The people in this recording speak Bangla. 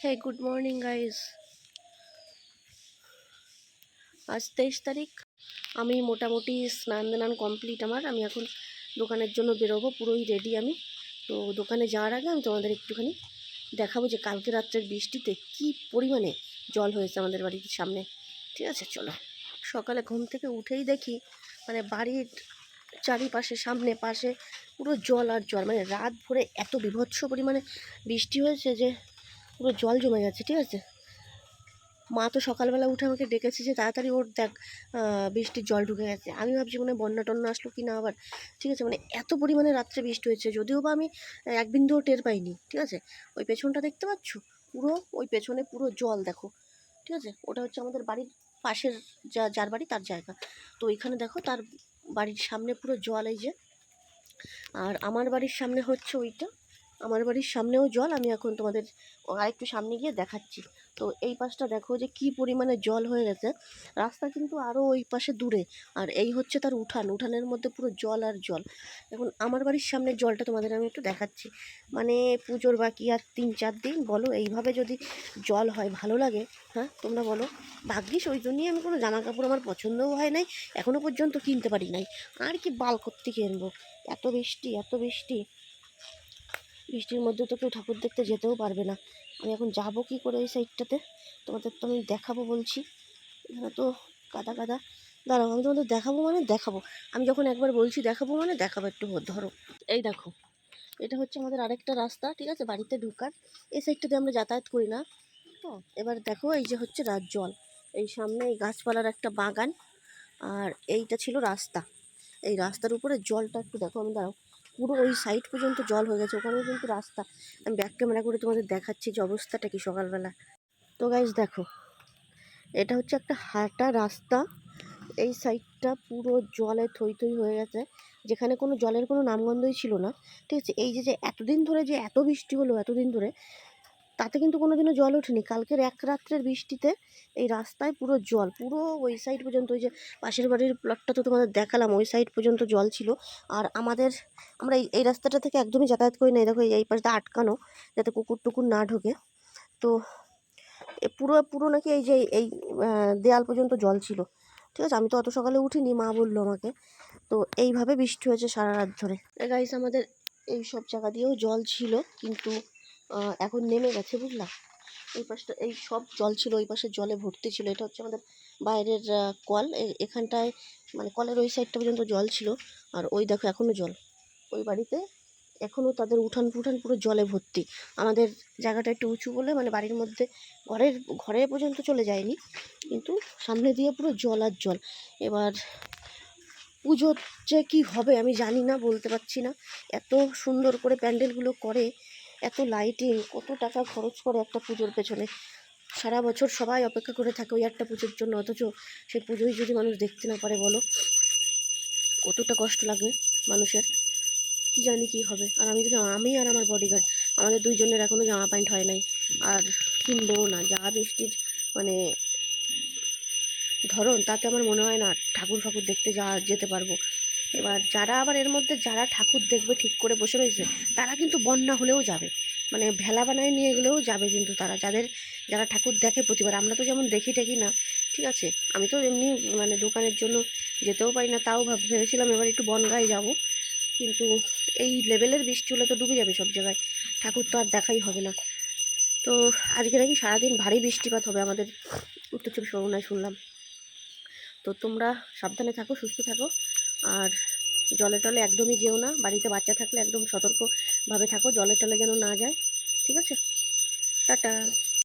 হে গুড মর্নিং গাইস আজ তেইশ তারিখ। আমি মোটামুটি স্নান দান কমপ্লিট আমার। আমি এখন দোকানের জন্য বেরোবো, পুরোই রেডি আমি। তো দোকানে যাওয়ার আগে আমি তোমাদের একটুখানি দেখাবো যে কালকে রাত্রের বৃষ্টিতে কি পরিমাণে জল হয়েছে আমাদের বাড়ির সামনে। ঠিক আছে, চলো। সকালে ঘুম থেকে উঠেই দেখি মানে বাড়ির চারিপাশে, সামনে পাশে পুরো জল আর জল। মানে রাত ভরে এত বিভৎস পরিমাণে বৃষ্টি হয়েছে যে পুরো জল জমে গেছে ঠিক আছে? মা তো সকালবেলা উঠে আমাকে ডেকেছে যে তাড়াতাড়ি ওর দেখ বৃষ্টির জল ঢুকে গেছে। আমি ভাবছি মানে বন্যা টন্যা আসলো কি না আবার, ঠিক আছে? মানে এত পরিমাণে রাত্রে বৃষ্টি হয়েছে, যদিও বা আমি এক বিন্দুও টের পাইনি, ঠিক আছে? ওই পেছনটা দেখতে পাচ্ছ? পুরো ওই পেছনে পুরো জল, দেখো, ঠিক আছে? ওটা হচ্ছে আমাদের বাড়ির পাশের যা, যার বাড়ি তার জায়গা। তো ওইখানে দেখো, তার বাড়ির সামনে পুরো জল এই যে। আর আমার বাড়ির সামনে হচ্ছে ওইটা। আমার বাড়ির সামনেও জল, আমি এখন তোমাদের আরেকটু সামনে গিয়ে দেখাচ্ছি। তো এই পাশটা দেখো যে কি পরিমাণে জল হয়ে গেছে। রাস্তা কিন্তু আরও ওই পাশে দূরে। আর এই হচ্ছে তার উঠান। উঠানের মধ্যে পুরো জল আর জল। এখন আমার বাড়ির সামনে জলটা তোমাদের আমি একটু দেখাচ্ছি। মানে পুজোর বাকি আর তিন চার দিন, বলো এইভাবে যদি জল হয়, ভালো লাগে হ্যাঁ? তোমরা বলো। ভাগ্যিস ওই জন্যই আমি কোনো জামা কাপড় আমার পছন্দও হয় নাই এখনও পর্যন্ত কিনতে পারি নাই। আর কি বাল করতে কিনবো এত বৃষ্টি এত বৃষ্টি। বৃষ্টির মধ্যে তো কেউ ঠাকুর দেখতে যেতেও পারবে না। আমি এখন যাব কি করে ওই সাইডটাতে তোমাদের তো আমি দেখাবো বলছি। এখানে তো কাদা কাদা দাঁড়াও, আমি তোমাদের দেখাবো মানে দেখাবো। আমি যখন একবার বলছি দেখাবো মানে দেখাবো একটু, ধরো। এই দেখো, এটা হচ্ছে আমাদের আরেকটা রাস্তা, ঠিক আছে? বাড়িতে ঢুকার। এই সাইডটাতে আমরা যাতায়াত করি না। তো এবার দেখো, এই যে হচ্ছে রাত জল। এই সামনে এই গাছপালার একটা বাগান। আর এইটা ছিল রাস্তা। এই রাস্তার উপরে জলটা একটু দেখো, আমি দাঁড়াও। পুরো ওই সাইড পর্যন্ত জল হয়ে গেছে। ওখানেও কিন্তু রাস্তা। আমি ব্যাক ক্যামেরা করে তোমাদের দেখাচ্ছি যে অবস্থাটা কি সকালবেলা। তো গাইজ দেখো, এটা হচ্ছে একটা হাঁটা রাস্তা। এই সাইডটা পুরো জলে থই থই হয়ে গেছে। যেখানে কোনো জলের কোনো নামগন্ধই ছিল না। ঠিক আছে? এই যে যে এতদিন ধরে যে এত বৃষ্টি হলো, এতদিন ধরে তাতে কিন্তু কোনো দিনও জল ওঠেনি। কালকের এক রাত্রের বৃষ্টিতে এই রাস্তায় পুরো জল, পুরো ওই সাইড পর্যন্ত ওই যে পাশের বাড়ির প্লটটা তো তোমাদের দেখালাম, ওই সাইড পর্যন্ত জল ছিল। আর আমাদের, আমরা এই রাস্তাটা থেকে একদমই যাতায়াত করি না, এই দেখো এই- পাশটা আটকানো, যাতে কুকুর টুকুর না ঢোকে। তো পুরো পুরো নাকি এই যে এই দেয়াল পর্যন্ত জল ছিল। ঠিক আছে? আমি তো অত সকালে উঠিনি, মা বলল আমাকে। তো এইভাবে বৃষ্টি হয়েছে সারা রাত ধরে। গাইস আমাদের এই সব জায়গা দিয়েও জল ছিল, কিন্তু এখন নেমে গেছে, বুঝলা? এই পাশটা, এই সব জল ছিল, ওই পাশে জলে ভর্তি ছিল। এটা হচ্ছে আমাদের বাইরের কল। এখানটায় মানে কলের ওই সাইডটা পর্যন্ত জল ছিল। আর ওই দেখো এখনও জল। ওই বাড়িতে এখনও তাদের উঠান ফুঠান পুরো জলে ভর্তি। আমাদের জায়গাটা একটু উঁচু বলে মানে বাড়ির মধ্যে, ঘরের, ঘরে পর্যন্ত চলে যায়নি। কিন্তু সামনে দিয়ে পুরো জল আর জল। এবার পুজোর যে কী হবে আমি জানি না, বলতে পারছি না। এত সুন্দর করে প্যান্ডেলগুলো করে এত লাইটিং কত টাকা খরচ করে একটা পুজোর পেছনে। সারা বছর সবাই অপেক্ষা করে থাকে ওই একটা পুজোর জন্য, অথচ সেই পুজোই যদি মানুষ দেখতে না পারে, বলো। কতটা কষ্ট লাগে মানুষের। কি জানি কি হবে। আর আমি যদি, আমি আর আমার বডিগার্ড আমাদের দুইজনের এখনও জামা প্যান্ট হয় নাই। আর কিনবো না, যা বৃষ্টির মানে ধরন, তাতে আমার মনে হয় না ঠাকুর ফাকুর দেখতে যাওয়া যেতে পারব। এবার যারা আবার এর মধ্যে যারা ঠাকুর দেখবে ঠিক করে বসে রয়েছে, তারা কিন্তু বন্যা হলেও যাবে। মানে ভেলা বানায় নিয়ে গেলেও যাবে কিন্তু তারা। যাদের, যারা ঠাকুর দেখে প্রতিবার, আমরা তো যেমন দেখি টেকি না, ঠিক আছে? আমি তো এমনি মানে দোকানের জন্য যেতেও পারি না, তাও ভাব ভেবেছিলাম এবার একটু বনগায় যাব। কিন্তু এই লেভেলের বৃষ্টি হলে তো ডুবে যাবে সব জায়গায়। ঠাকুর তো আর দেখাই হবে না। তো আজকে নাকি সারাদিন ভারী বৃষ্টিপাত হবে আমাদের। উত্তর চব্বিশ পরগনায় শুনলাম। তো তোমরা সাবধানে থাকো, সুস্থ থাকো। আর জলে টলে একদমই যেও না। বাড়িতে বাচ্চা থাকলে একদম সতর্কভাবে থাকো, জলে টলে যেন না যায়। ঠিক আছে? টাটা।